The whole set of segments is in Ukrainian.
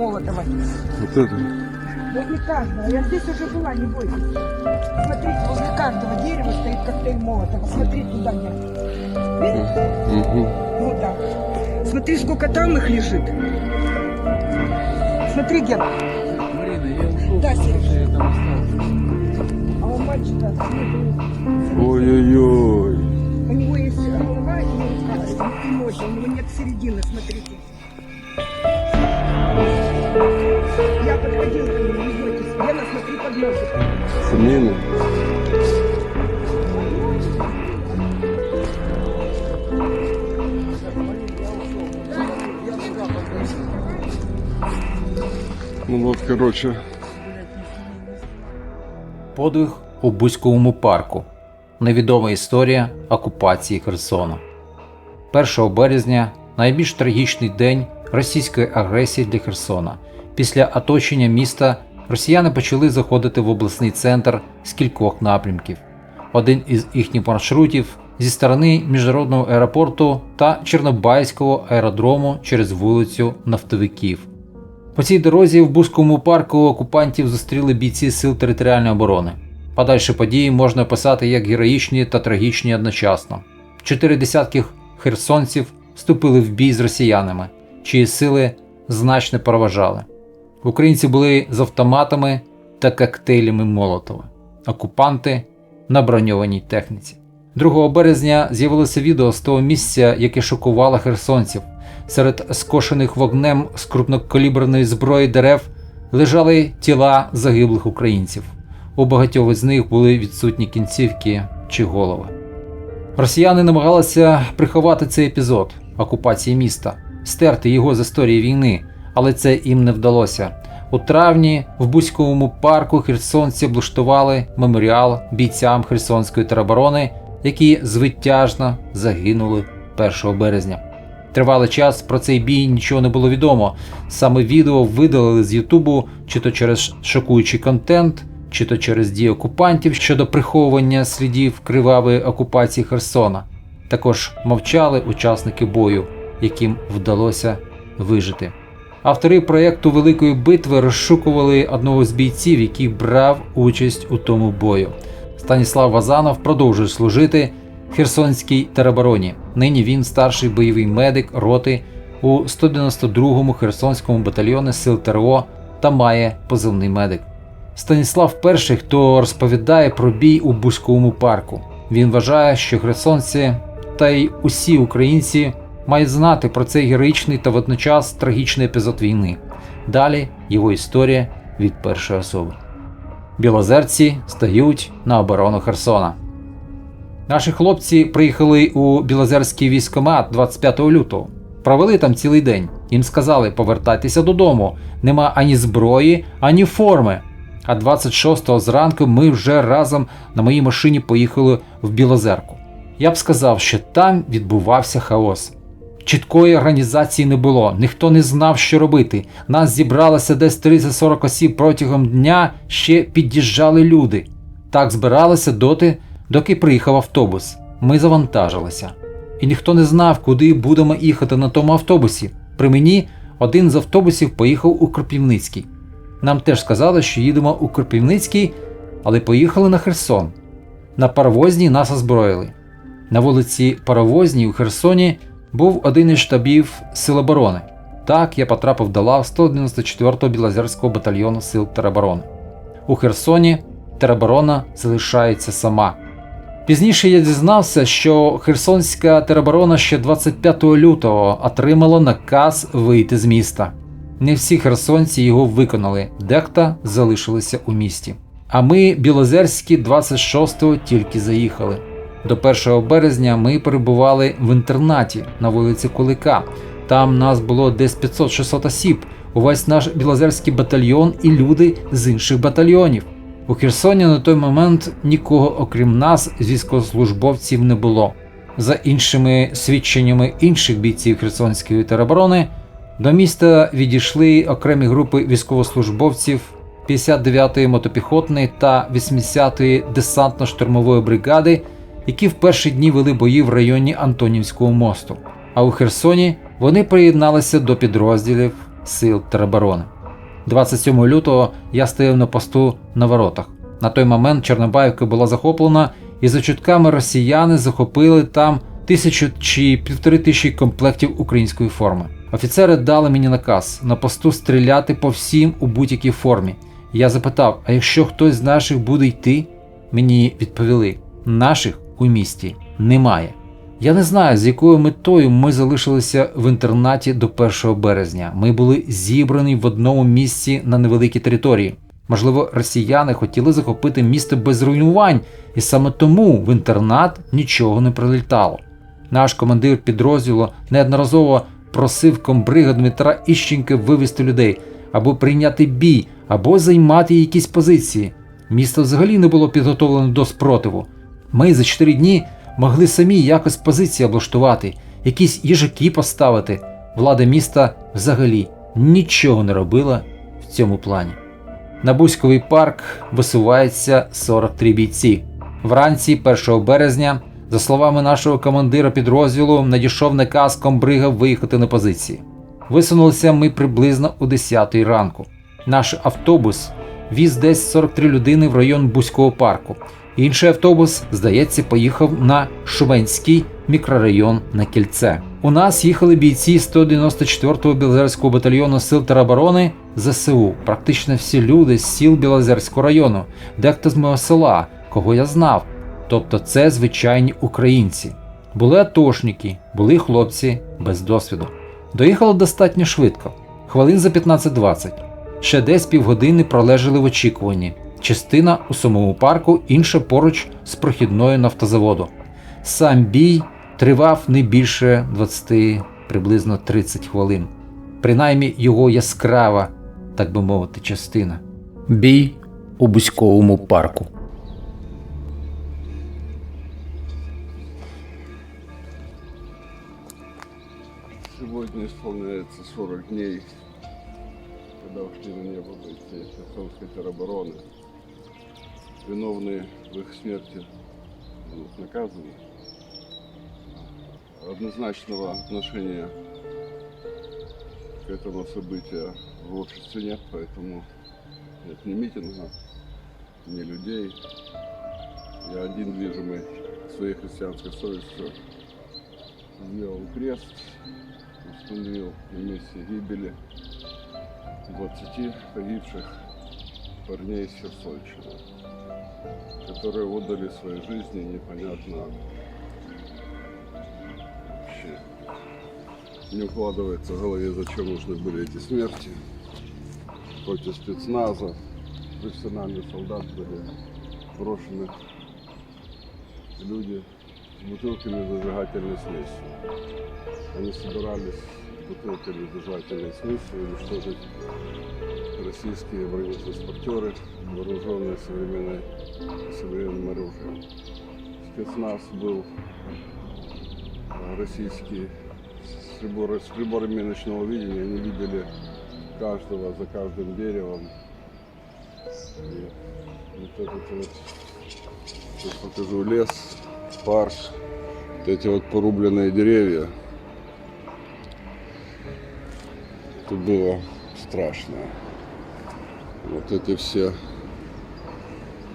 Молотова. Вот это. Возле каждого. Я здесь уже была, не бойтесь. Смотрите, возле каждого дерева стоит коктейль Молотова. Смотри туда. Видишь? Угу. Вот так. Смотри, сколько там их лежит. Смотри, Ген. Марина, я ушел, Да, я там остался. А у мальчика Ой-ой-ой. у него есть голова и рука, и ноги. У него нет середины, смотрите. Я подходила к нему, не бойтесь. Гена, смотри под ноги. Сомнения? Ну вот, короче. Подвиг у Бузьковому парку. Невідома історія окупації Херсона. 1 березня найбільш трагічний день російської агресії для Херсона. Після оточення міста росіяни почали заходити в обласний центр з кількох напрямків. Один із їхніх маршрутів зі сторони міжнародного аеропорту та Чорнобайського аеродрому через вулицю Нафтовиків. По цій дорозі в Бузькому парку окупантів зустріли бійці сил територіальної оборони. Подальші події можна описати як героїчні та трагічні одночасно. Чотири десятки херсонців вступили в бій з росіянами, чиї сили значно переважали. Українці були з автоматами та коктейлями Молотова, окупанти на броньованій техніці. 2 березня з'явилося відео з того місця, яке шокувало херсонців. Серед скошених вогнем з крупнокаліберної зброї дерев лежали тіла загиблих українців. У багатьох з них були відсутні кінцівки чи голови. Росіяни намагалися приховати цей епізод окупації міста, стерти його з історії війни, але це їм не вдалося. У травні в Бузьковому парку херсонці облаштували меморіал бійцям Херсонської тероборони, які звитяжно загинули 1 березня. Тривалий час про цей бій нічого не було відомо. Саме відео видалили з Ютубу чи то через шокуючий контент, чи то через дії окупантів щодо приховування слідів кривавої окупації Херсона. Також мовчали учасники бою, яким вдалося вижити. Автори проєкту Великої битви розшукували одного з бійців, який брав участь у тому бою. Станіслав Вазанов продовжує служити в Херсонській теробороні. Нині він старший бойовий медик роти у 192-му Херсонському батальйоні сил ТРО та має позивний медик. Станіслав перший, хто розповідає про бій у Бузьковому парку. Він вважає, що херсонці та й усі українці мають знати про цей героїчний та водночас трагічний епізод війни. Далі його історія від першої особи. Білозерці стають на оборону Херсона. Наші хлопці приїхали у Білозерський військомат 25 лютого. Провели там цілий день. Їм сказали повертайтеся додому. Нема ані зброї, ані форми. А 26-го зранку ми вже разом на моїй машині поїхали в Білозерку. Я б сказав, що там відбувався хаос. Чіткої організації не було, ніхто не знав, що робити. Нас зібралося десь 30-40 осіб протягом дня, ще під'їжджали люди. Так збиралися доти, доки приїхав автобус. Ми завантажилися. І ніхто не знав, куди будемо їхати на тому автобусі. При мені один з автобусів поїхав у Кропівницький. Нам теж сказали, що їдемо у Кропівницький, але поїхали на Херсон. На паровозній нас озброїли. На вулиці Паровозній у Херсоні був один із штабів Сил оборони. Так я потрапив до лав 194-го Білозерського батальйону Сил тероборони. У Херсоні тероборона залишається сама. Пізніше я дізнався, що Херсонська тероборона ще 25 лютого отримала наказ вийти з міста. Не всі херсонці його виконали, дехто залишилися у місті. А ми, білозерські, 26-го тільки заїхали. До 1 березня ми перебували в інтернаті на вулиці Кулика. Там нас було десь 500-600 осіб, увесь наш білозерський батальйон і люди з інших батальйонів. У Херсоні на той момент нікого, окрім нас, з військовослужбовців не було. За іншими свідченнями інших бійців Херсонської тероборони, до міста відійшли окремі групи військовослужбовців 59-ї мотопіхотної та 80-ї десантно-штурмової бригади, які в перші дні вели бої в районі Антонівського мосту. А у Херсоні вони приєдналися до підрозділів сил тероборони. 27 лютого я стояв на посту на воротах. На той момент Чорнобаївка була захоплена, і за чутками росіяни захопили там тисячу чи півтори тисячі комплектів української форми. Офіцери дали мені наказ на посту стріляти по всім у будь-якій формі. Я запитав: а якщо хтось з наших буде йти? Мені відповіли: наших у місті немає. Я не знаю, з якою метою ми залишилися в інтернаті до 1 березня. Ми були зібрані в одному місці на невеликій території. Можливо, росіяни хотіли захопити місто без руйнувань, і саме тому в інтернат нічого не прилітало. Наш командир підрозділу неодноразово просив комбрига Дмитра Іщенка вивести людей або прийняти бій, або займати якісь позиції. Місто взагалі не було підготовлено до спротиву. Ми за 4 дні могли самі якось позиції облаштувати, якісь їжаки поставити. Влада міста взагалі нічого не робила в цьому плані. На Бузьковий парк висувається 43 бійці. Вранці 1 березня, за словами нашого командира підрозділу, надійшов наказ комбрига виїхати на позиції. Висунулися ми приблизно о 10 ранку. Наш автобус віз десь 43 людини в район Бузького парку. Інший автобус, здається, поїхав на Шуменський мікрорайон на кільце. У нас їхали бійці 194-го Білозерського батальйону сил тероборони ЗСУ. Практично всі люди з сіл Білозерського району, дехто з мого села, кого я знав. Тобто це звичайні українці. Були атошники, були хлопці без досвіду. Доїхало достатньо швидко, хвилин за 15-20. Ще десь півгодини пролежали в очікуванні. Частина у самому парку, інша поруч з прохідною нафтозаводу. Сам бій тривав не більше 20, приблизно 30 хвилин. Принаймні його яскрава, так би мовити, частина. Бій у Бузьковому парку. Сегодня исполняется 40 дней, когда ушли на небо бойцы Херсонской теробороны. Виновные в их смерти будут наказаны. Однозначного отношения к этому событию в обществе нет, поэтому нет ни митинга, ни людей. Я один движимый своей христианской совестью сделал крест, установил на месте гибели 20 погибших парней из Херсонщины, которые отдали свои жизни непонятно вообще. Не укладывается в голове, зачем нужны были эти смерти. Против спецназа, профессиональный солдат были брошены люди с бутылками зажигательной смесью. Они собирались с бутылками зажигательной смесью уничтожить российские бронетранспортеры, вооруженные современной, современным оружием. Спецназ был российский с, приборы- с приборами ночного видения. Они видели каждого за каждым деревом. И вот этот вот, сейчас покажу лес, парк, вот эти вот порубленные деревья. Тут было страшно. Вот эти все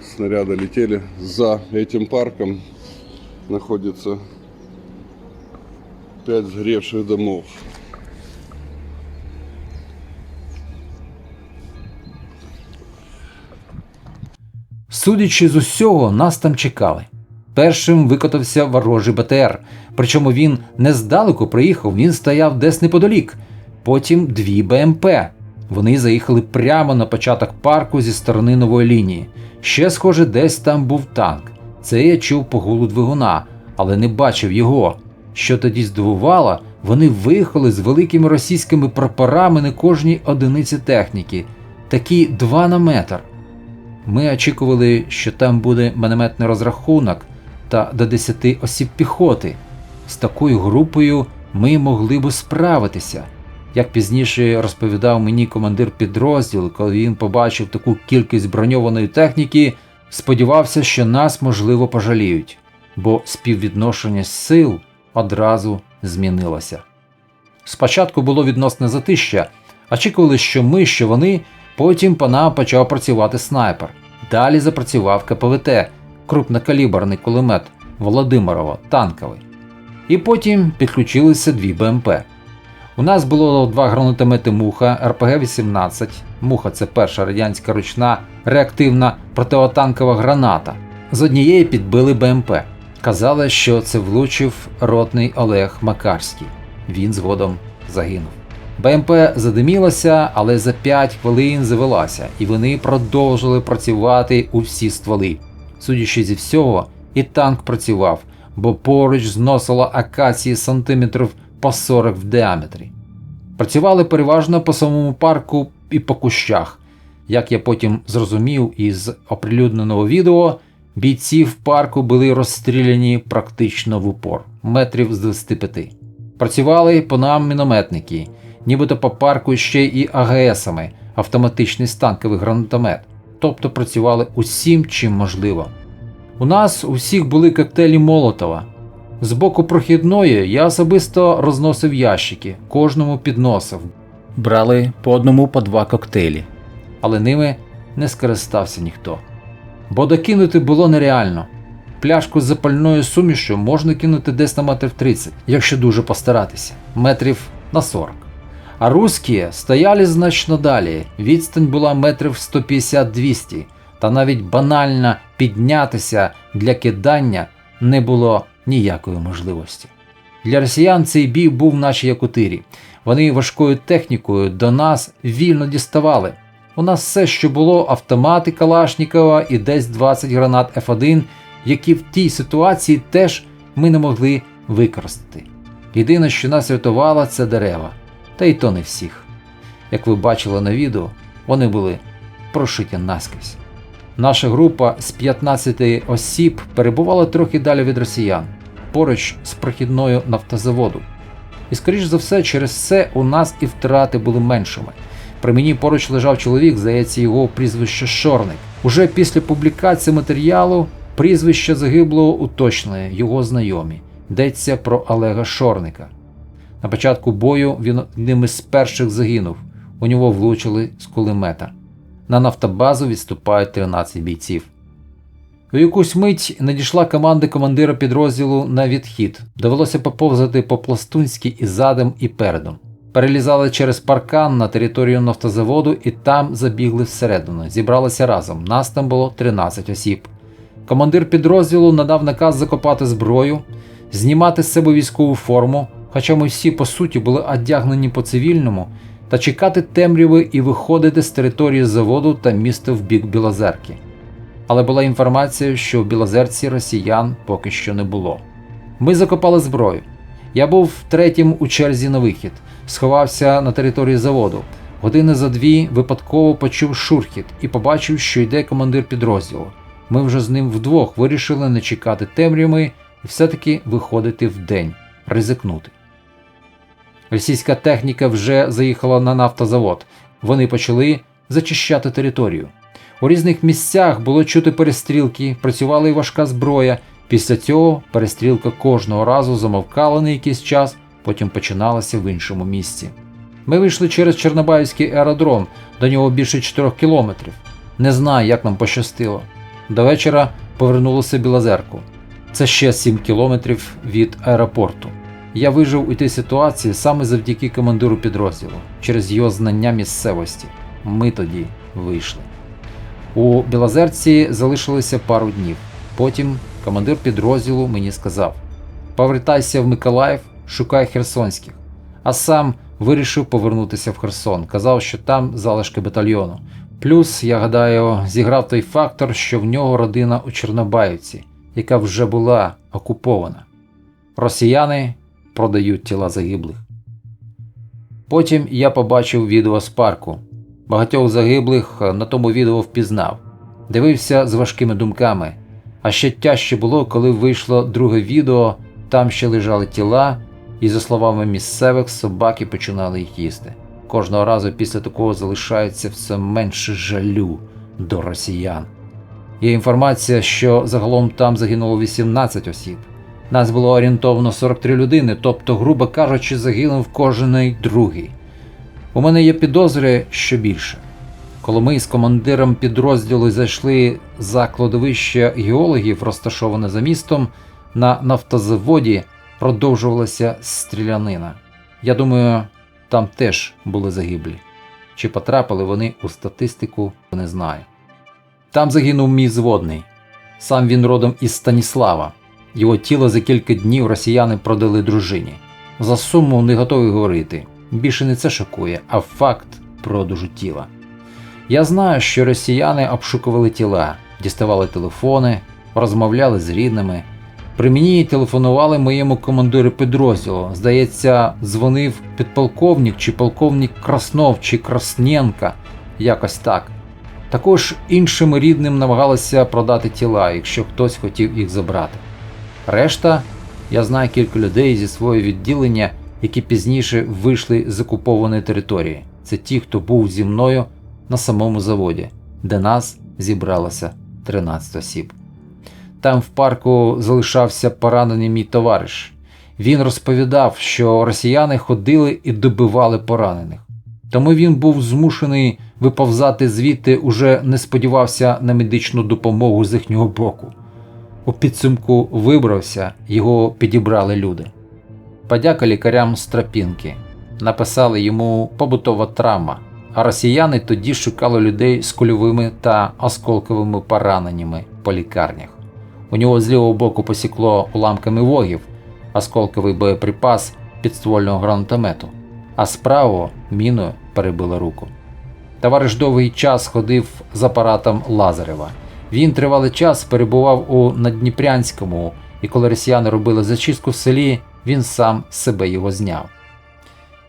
снаряды летели. За этим парком находится пять сгоревших домов. Судячи з усього, нас там чекали. Першим викотався ворожий БТР, причому він не здалеку приїхав, він стояв десь неподалік. Потім дві БМП. Вони заїхали прямо на початок парку зі сторони нової лінії. Ще, схоже, десь там був танк. Це я чув по гулу двигуна, але не бачив його. Що тоді здивувало, вони виїхали з великими російськими прапорами на кожній одиниці техніки, такі два на метр. Ми очікували, що там буде мінометний розрахунок та до 10 осіб піхоти. З такою групою ми могли б справитися. Як пізніше розповідав мені командир підрозділу, коли він побачив таку кількість броньованої техніки, сподівався, що нас можливо пожаліють, бо співвідношення сил одразу змінилося. Спочатку було відносне затища, Очікували, що ми, що вони, потім по нам почав працювати снайпер. Далі запрацював КПВТ, крупнокаліберний кулемет Володимирова, танковий. І потім підключилися дві БМП. У нас було два гранатомети Муха РПГ-18. Муха це перша радянська ручна реактивна противотанкова граната. З однієї підбили БМП. Казали, що це влучив ротний Олег Макарський. Він згодом загинув. БМП задимілася, але за 5 хвилин завелася, і вони продовжили працювати у всі стволи. Судячи зі всього, і танк працював, бо поруч зносило акації сантиметрів по 40 в діаметрі. Працювали переважно по самому парку і по кущах. Як я потім зрозумів із оприлюдненого відео, бійці в парку були розстріляні практично в упор, метрів з 25. Працювали по нам мінометники, нібито по парку ще і АГСами, автоматичний станковий гранатомет, тобто працювали усім, чим можливо. У нас у всіх були коктейлі Молотова. З боку прохідної я особисто розносив ящики, кожному підносив. Брали по одному по два коктейлі, але ними не скористався ніхто. Бо докинути було нереально. Пляшку з запальною сумішю можна кинути десь на метрів 30, якщо дуже постаратися, метрів на 40. А русські стояли значно далі, відстань була метрів 150-200, та навіть банально піднятися для кидання не було ніякої можливості. Для росіян цей бій був наче як у тирі. Вони важкою технікою до нас вільно діставали. У нас все, що було, автомати Калашнікова і десь 20 гранат F1, які в тій ситуації теж ми не могли використати. Єдине, що нас рятувало, це дерева. Та й то не всіх. Як ви бачили на відео, вони були прошиті наскрізь. Наша група з 15 осіб перебувала трохи далі від росіян, поруч з прохідною нафтозаводу. І скоріш за все, через це у нас і втрати були меншими. При мені поруч лежав чоловік, здається, його прізвище Шорник. Уже після публікації матеріалу прізвище загиблого уточнили його знайомі. Йдеться про Олега Шорника. На початку бою він одним із перших загинув. У нього влучили з кулемета. На нафтобазу відступають 13 бійців. У якусь мить надійшла команда командира підрозділу на відхід. Довелося поповзати по пластунськи і задом, і передом. Перелізали через паркан на територію нафтозаводу і там забігли всередину. Зібралися разом. Нас там було 13 осіб. Командир підрозділу надав наказ закопати зброю, знімати з себе військову форму, хоча ми всі по суті були одягнені по цивільному, та чекати темряви і виходити з території заводу та міста в бік Білозерки. Але була інформація, що в Білозерці росіян поки що не було. Ми закопали зброю. Я був третім у черзі на вихід, сховався на території заводу. Години за дві випадково почув шурхіт і побачив, що йде командир підрозділу. Ми вже з ним вдвох вирішили не чекати темряви і все-таки виходити вдень, ризикнути. Російська техніка вже заїхала на нафтозавод. Вони почали зачищати територію. У різних місцях було чути перестрілки, працювала і важка зброя. Після цього перестрілка кожного разу замовкала на якийсь час, потім починалася в іншому місці. Ми вийшли через Чорнобаївський аеродром, до нього більше 4 кілометрів. Не знаю, як нам пощастило. До вечора повернулося Білозерку. Це ще 7 кілометрів від аеропорту. Я вижив у тій ситуації саме завдяки командиру підрозділу, через його знання місцевості. Ми тоді вийшли. У Білозерці залишилося пару днів. Потім командир підрозділу мені сказав: Повертайся в Миколаїв, шукай херсонських. А сам вирішив повернутися в Херсон. Казав, що там залишки батальйону. Плюс, я гадаю, зіграв той фактор, що в нього родина у Чорнобаївці, яка вже була окупована. Росіяни продають тіла загиблих. Потім я побачив відео з парку. Багатьох загиблих на тому відео впізнав, дивився з важкими думками. А ще тяжче було, коли вийшло друге відео, там ще лежали тіла, і, за словами місцевих, собаки починали їх їсти. Кожного разу після такого залишається все менше жалю до росіян. Є інформація, що загалом там загинуло 18 осіб. Нас було орієнтовно 43 людини, тобто, грубо кажучи, загинув кожний другий. У мене є підозри, що більше. Коли ми з командиром підрозділу зайшли за кладовище геологів, розташоване за містом, на нафтозаводі продовжувалася стрілянина. Я думаю, там теж були загиблі. Чи потрапили вони у статистику, не знаю. Там загинув мій зводний. Сам він родом із Станіслава. Його тіло за кілька днів росіяни продали дружині. За суму не готовий говорити. Більше не це шокує, а факт продажу тіла. Я знаю, що росіяни обшукували тіла, діставали телефони, розмовляли з рідними. При мені телефонували моєму командиру підрозділу. Здається, дзвонив підполковник чи полковник Краснов чи Красненка, якось так. Також іншим рідним намагалися продати тіла, якщо хтось хотів їх забрати. Решта, я знаю кілька людей зі свого відділення, які пізніше вийшли з окупованої території. Це ті, хто був зі мною на самому заводі, де нас зібралося 13 осіб. Там в парку залишався поранений мій товариш. Він розповідав, що росіяни ходили і добивали поранених. Тому він був змушений виповзати звідти, уже не сподівався на медичну допомогу з їхнього боку. У підсумку вибрався, його підібрали люди. Подяка лікарям з тропінки. Написали йому побутова травма, а росіяни тоді шукали людей з кульовими та осколковими пораненнями по лікарнях. У нього з лівого боку посікло уламками вогів, осколковий боєприпас підствольного гранатомету, а з правого міною перебила руку. Товариш довгий час ходив з апаратом Лазарева. Він тривалий час перебував у Надніпрянському, і коли росіяни робили зачистку в селі, він сам себе його зняв.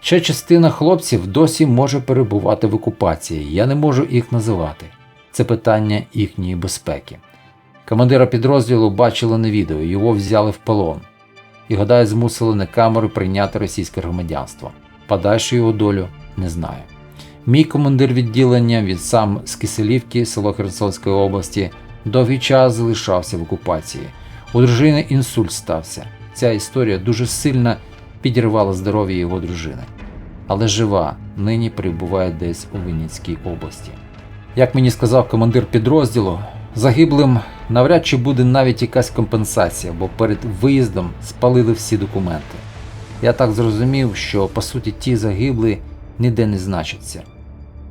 Ще частина хлопців досі може перебувати в окупації, я не можу їх називати. Це питання їхньої безпеки. Командира підрозділу бачили на відео, його взяли в полон. І, гадаю, змусили на камеру прийняти російське громадянство. Подальшу його долю не знаю. Мій командир відділення, він сам з Киселівки, село Херсонської області, довгий час залишався в окупації. У дружини інсульт стався. Ця історія дуже сильно підірвала здоров'я його дружини. Але жива, нині перебуває десь у Вінницькій області. Як мені сказав командир підрозділу, загиблим навряд чи буде навіть якась компенсація, бо перед виїздом спалили всі документи. Я так зрозумів, що по суті ті загиблі ніде не значаться.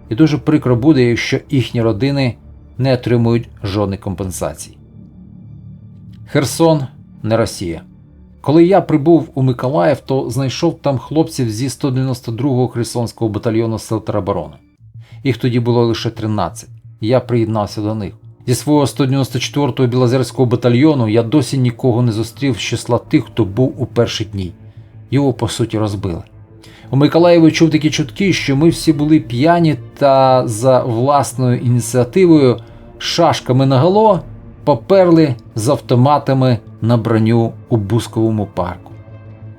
І дуже прикро буде, якщо їхні родини не отримують жодних компенсацій. Херсон не Росія. Коли я прибув у Миколаїв, то знайшов там хлопців зі 192-го Херсонського батальйону сил тероборони. Їх тоді було лише 13, і я приєднався до них. Зі свого 194-го Білозерського батальйону я досі нікого не зустрів з числа тих, хто був у перші дні. Його, по суті, розбили. У Миколаєві чув такі чутки, що ми всі були п'яні та за власною ініціативою шашками наголо поперли з автоматами на броню у Бусковому парку.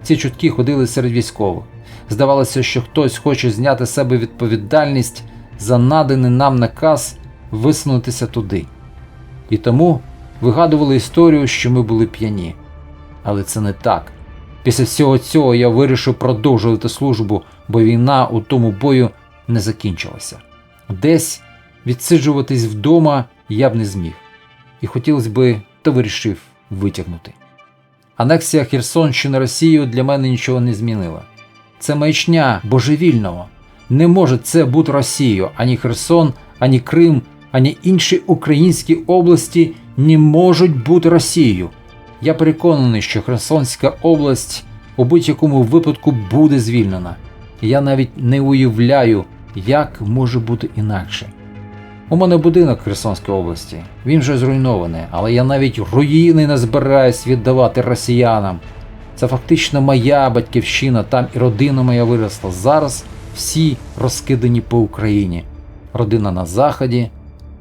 Ці чутки ходили серед військових. Здавалося, що хтось хоче зняти з себе відповідальність за наданий нам наказ висунутися туди. І тому вигадували історію, що ми були п'яні. Але це не так. Після всього цього я вирішив продовжувати службу, бо війна у тому бою не закінчилася. Десь відсиджуватись вдома я б не зміг. І хотілося би, та вирішив витягнути. Анексія Херсонщини Росією для мене нічого не змінила. Це маячня божевільного. Не може це бути Росією, ані Херсон, ані Крим, ані інші українські області не можуть бути Росією. Я переконаний, що Херсонська область у будь-якому випадку буде звільнена. Я навіть не уявляю, як може бути інакше. У мене будинок в Херсонській області. Він вже зруйнований, але я навіть руїни не збираюсь віддавати росіянам. Це фактично моя батьківщина, там і родина моя виросла. Зараз всі розкидані по Україні. Родина на Заході,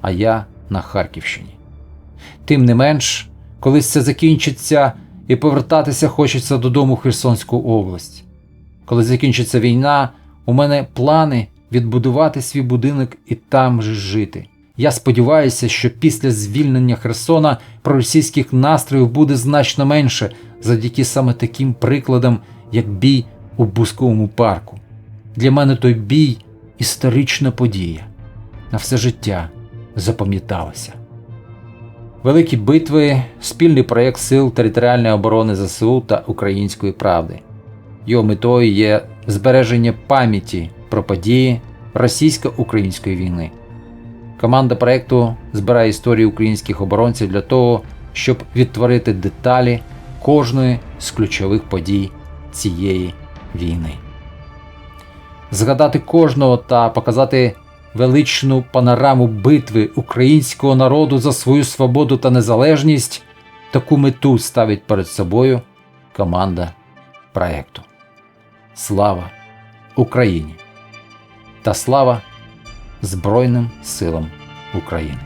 а я на Харківщині. Тим не менш, колись це закінчиться і повертатися хочеться додому в Херсонську область. Коли закінчиться війна, у мене плани відбудувати свій будинок і там же жити. Я сподіваюся, що після звільнення Херсона проросійських настроїв буде значно менше завдяки саме таким прикладам, як бій у Бусковому парку. Для мене той бій історична подія. На все життя запам'яталася. Великі битви спільний проєкт Сил територіальної оборони ЗСУ та Української правди. Його метою є збереження пам'яті про події російсько-української війни. Команда проєкту збирає історії українських оборонців для того, щоб відтворити деталі кожної з ключових подій цієї війни. Згадати кожного та показати величну панораму битви українського народу за свою свободу та незалежність таку мету ставить перед собою команда проєкту. Слава Україні! Та слава Збройним силам України!